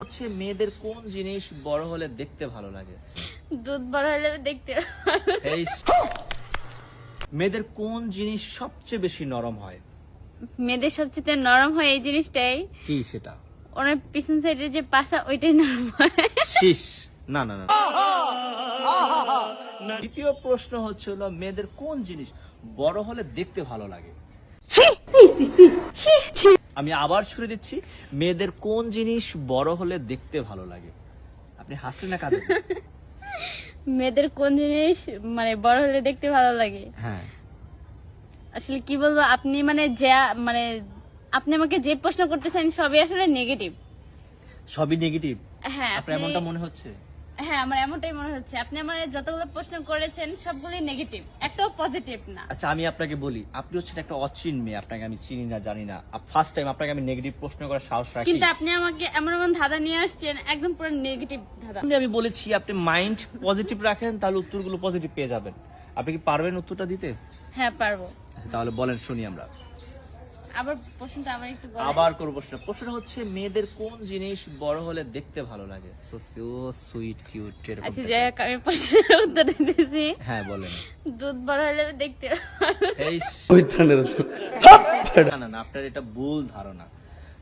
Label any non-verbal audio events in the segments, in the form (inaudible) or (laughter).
হচ্ছে মেয়েদের কোন জিনিস বড় হলে দেখতে ভালো লাগে? দুধ বড় হলে দেখতে এই মেয়েদের কোন জিনিস সবচেয়ে বেশি নরম হয়? মেয়েদের সবচেয়ে নরম হয় এই জিনিসটাই। কি সেটা? ওনার পিছন সাইডে যে পাশা ওইটাই নরম হয়। শীষ না না না দ্বিতীয় প্রশ্ন হচ্ছে হলো মেয়েদের কোন জিনিস বড় হলে দেখতে ভালো লাগে? আমি আবার ছুড়ে দিচ্ছি। মেয়েদের কোন জিনিস বড় হলে দেখতে ভালো লাগে? আপনি হাসলেন না কাঁদেন (laughs) মেয়েদের কোন জিনিস মানে বড় হলে দেখতে ভালো লাগে? হ্যাঁ। আসলে কি বলব আপনি মানে যা মানে আপনি আমাকে যে প্রশ্ন করতেছেন সবই আসলে নেগেটিভ সবই নেগেটিভ হ্যাঁ আপনার আপনি এমনটা মনে হচ্ছে? হ্যাঁ আমার এমনটাই মনে হচ্ছে। আপনি আমার যতগুলো প্রশ্ন করেছেন সবগুলোই নেগেটিভ একটাও পজিটিভ না। আচ্ছা আমি আপনাকে বলি আপনি হচ্ছেন একটা অচিন মেয়ে আপনাকে আমি চিনি না জানি না। ফার্স্ট টাইম আপনাকে আমি নেগেটিভ প্রশ্ন করার সাহস রাখি। কিন্তু আপনি আমাকে এমন এমন ধাঁধা নিয়ে আসছেন একদম পুরো নেগেটিভ ধাঁধা। আমি বলেছি আপনি মাইন্ড পজিটিভ রাখেন তাহলে উত্তরগুলো পজিটিভ পেয়ে যাবেন। আপনি কি পারবেন উত্তরটা দিতে? হ্যাঁ পারব। আচ্ছা, তাহলে বলেন শুনি আমরা। আবার প্রশ্নটা আবার একটু আবার করব প্রশ্ন। প্রশ্নটা হচ্ছে মেয়েদের কোন জিনিস বড় হলে দেখতে ভালো লাগে? সো সো সুইট কিউট আচ্ছা যাই আমি প্রশ্নের উত্তর দিতেছি। হ্যাঁ বলেন। দুধ বড় হলে দেখতে এই না না না আপনার এটা ভুল ধারণা।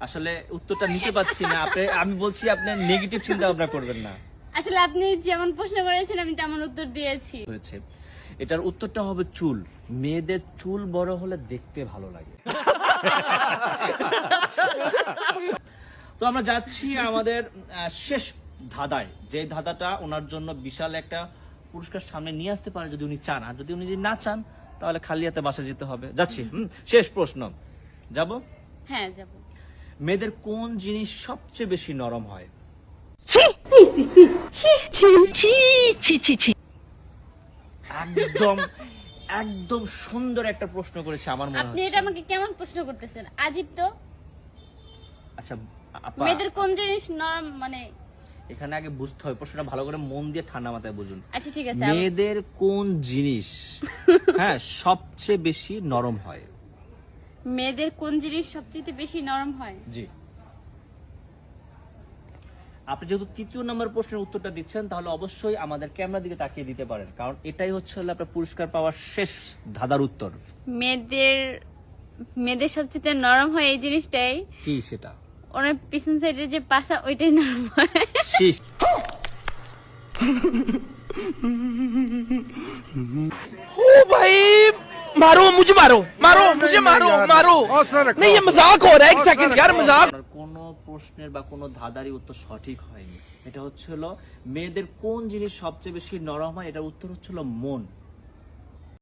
আসলে উত্তরটা নিতে পারছি না। আপনি আমি বলছি আপনি নেগেটিভ চিন্তা ভাবনা করবেন না। আসলে আপনি যেমন প্রশ্ন করেছেন আমি তেমন উত্তর দিয়েছি। হয়েছে। এটার উত্তরটা হবে চুল। মেয়েদের চুল বড় হলে দেখতে ভালো লাগে। তো আমরা যাচ্ছি আমাদের শেষ ধাঁধায়। যে ধাঁধাটা ওনার জন্য বিশাল একটা পুরস্কার সামনে নিয়ে আসতে পারে যদি উনি চান। আর যদি উনি যদি না চান তাহলে খালি হাতে বাসা যেতে হবে। যাচ্ছি হুম, শেষ প্রশ্ন। যাব? হ্যাঁ যাব। মেয়েদের কোন জিনিস সবচেয়ে বেশি নরম হয়? একদম একদম সুন্দর একটা প্রশ্ন করেছে আমার মনে আপনি এটা আমাকে কেমন প্রশ্ন করতেছেন? আজিব তো। আচ্ছা আপা মেয়েদের কোন জিনিস নরম মানে এখানে আগে বুঝতে হবে প্রশ্নটা ভালো করে মন দিয়ে ঠান্ডা মাথায় বুঝুন। আচ্ছা ঠিক আছে মেয়েদের কোন জিনিস (laughs) হ্যাঁ সবচেয়ে বেশি নরম হয়? মেয়েদের কোন জিনিস সবচেয়ে বেশি নরম হয়? জি। আপনি যেহেতু তৃতীয় নম্বর প্রশ্নের উত্তরটা দিচ্ছেন তাহলে অবশ্যই আমাদের ক্যামেরার দিকে তাকিয়ে দিতে পারেন কারণ এটাই হচ্ছে হলো আপনার পুরস্কার পাওয়ার শেষ ধাঁধার উত্তর মেয়েদের মেয়েদের সবচেয়ে নরম হয় এই জিনিসটাই কি সেটা ওনার পিছন সাইডে যে পাশা ওইটাই নরম হয় শীষ ओ भाई मारो मुझे मारो मारो मुझे मारो मारो नहीं ये मजाक हो रहा है एक सेकंड यार मजाक আপনার কোনো প্রশ্নের বা কোনো ধাঁধারই উত্তর সঠিক হয়নি। এটা হচ্ছে হলো মেয়েদের কোন জিনিস সবচেয়ে বেশি নরম হয়? এটার উত্তর হচ্ছিল মন।